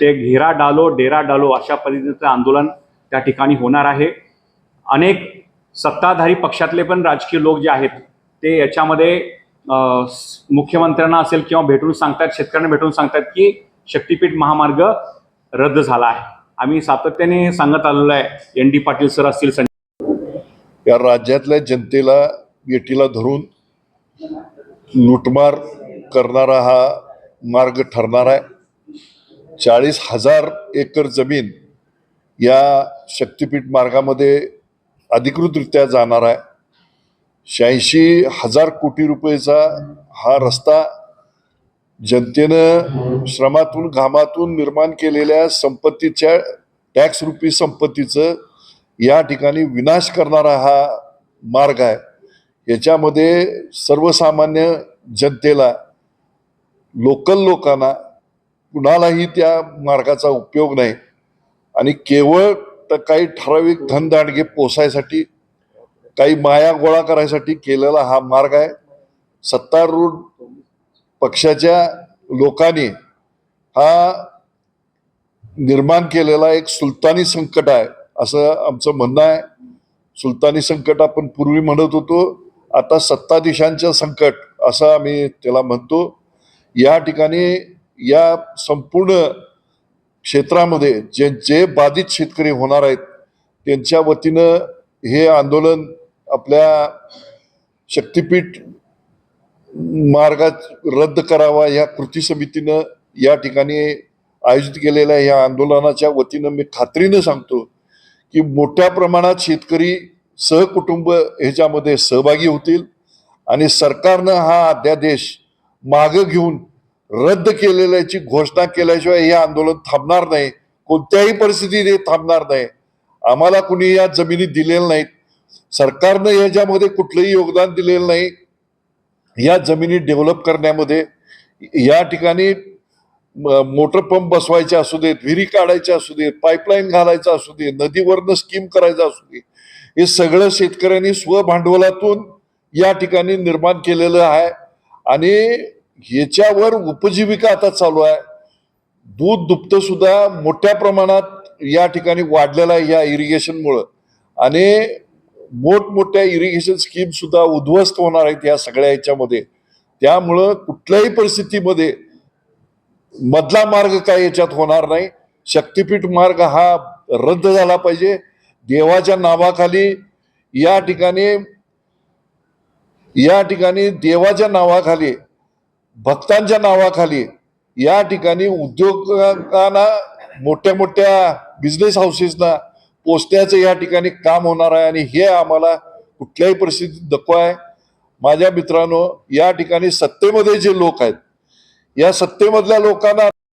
ते घेरा डालो डेरा डालो अशा पद्धतीचं आंदोलन त्या ठिकाणी होणार आहे. अनेक सत्ताधारी पक्षातले पण राजकीय लोक जे आहेत ते याच्यामध्ये मुख्यमंत्र्यांना असेल किंवा भेटून सांगतात शेतकऱ्यांना भेटून सांगतात की शक्तीपीठ महामार्ग रद्द झाला आहे. आम्ही सातत्याने सांगत आलेलो आहे एन डी पाटील सर असतील या राज्यातल्या जनतेला येटीला धरून लुटमार करणारा हा मार्ग ठरणार आहे. चाळीस हजार एकर जमीन या शक्तिपीठ मार्गामध्ये अधिकृतरित्या जाणार आहे. शहाऐंशी हजार कोटी रुपयेचा हा रस्ता जनतेनं श्रमातून घामातून निर्माण केलेल्या संपत्तीच्या टॅक्स रुपी संपत्तीचं या ठिकाणी विनाश करणारा हा मार्ग आहे. याच्यामध्ये सर्वसामान्य जनतेला लोकल लोकांना कुणालाही त्या मार्गाचा उपयोग नाही. आणि केवळ तर काही ठराविक धनदांडगे पोसायसाठी काही माया गोळा करायसाठी केलेला हा मार्ग आहे. सत्तारूढ पक्षाच्या लोकांनी हा निर्माण केलेला एक सुलतानी संकट आहे असं आमचं म्हणणं आहे. सुलतानी संकट आपण पूर्वी म्हणत होतो आता सत्ताधीशांचं संकट असं आम्ही त्याला म्हणतो. या ठिकाणी या संपूर्ण क्षेत्रामध्ये जे जे बाधित शेतकरी होणार आहेत त्यांच्या वतीनं हे आंदोलन आपल्या शक्तीपीठ मार्गात रद्द करावा या कृती समितीनं या ठिकाणी आयोजित केलेल्या या आंदोलनाच्या वतीनं मी खात्रीनं सांगतो की मोठ्या प्रमाणात शेतकरी सहकुटुंब ह्याच्यामध्ये सहभागी होतील आणि सरकारनं हा अध्यादेश मागं घेऊन रद्द केलेल्याची घोषणा केल्याशिवाय हे आंदोलन थांबणार नाही. कोणत्याही परिस्थितीत हे थांबणार नाही. आम्हाला कुणी या जमिनी दिलेल्या नाहीत. सरकारनं याच्यामध्ये कुठलंही योगदान दिलेलं नाही. या जमिनी डेव्हलप करण्यामध्ये या ठिकाणी म- मोटर पंप बसवायचे असू देत विहिरी काढायच्या असू देत पाईपलाईन घालायचं असू दे नदीवरनं स्कीम करायचं असू दे हे सगळं शेतकऱ्यांनी स्वभांडवलातून या ठिकाणी निर्माण केलेलं आहे. आणि ह्याच्यावर उपजीविका आता चालू आहे. दूध दुभतं सुद्धा मोठ्या प्रमाणात या ठिकाणी वाढलेलं आहे या इरिगेशनमुळं आणि मोठमोठ्या इरिगेशन स्कीम सुद्धा उद्ध्वस्त होणार आहेत या सगळ्या याच्यामध्ये. त्यामुळं कुठल्याही परिस्थितीमध्ये मधला मार्ग काय याच्यात होणार नाही. शक्तीपीठ मार्ग हा रद्द झाला पाहिजे. देवाच्या नावाखाली या ठिकाणी या ठिकाणी देवाच्या नावाखाली भक्तांच्या नावाखाली या ठिकाणी उद्योगांना मोठ्या मोठ्या बिझनेस हाऊसेसना पोचण्याचं या ठिकाणी काम होणार आहे आणि हे आम्हाला कुठल्याही परिस्थितीत नको आहे. माझ्या मित्रांनो या ठिकाणी सत्तेमध्ये जे लोक आहेत या सत्तेमधल्या लोकांना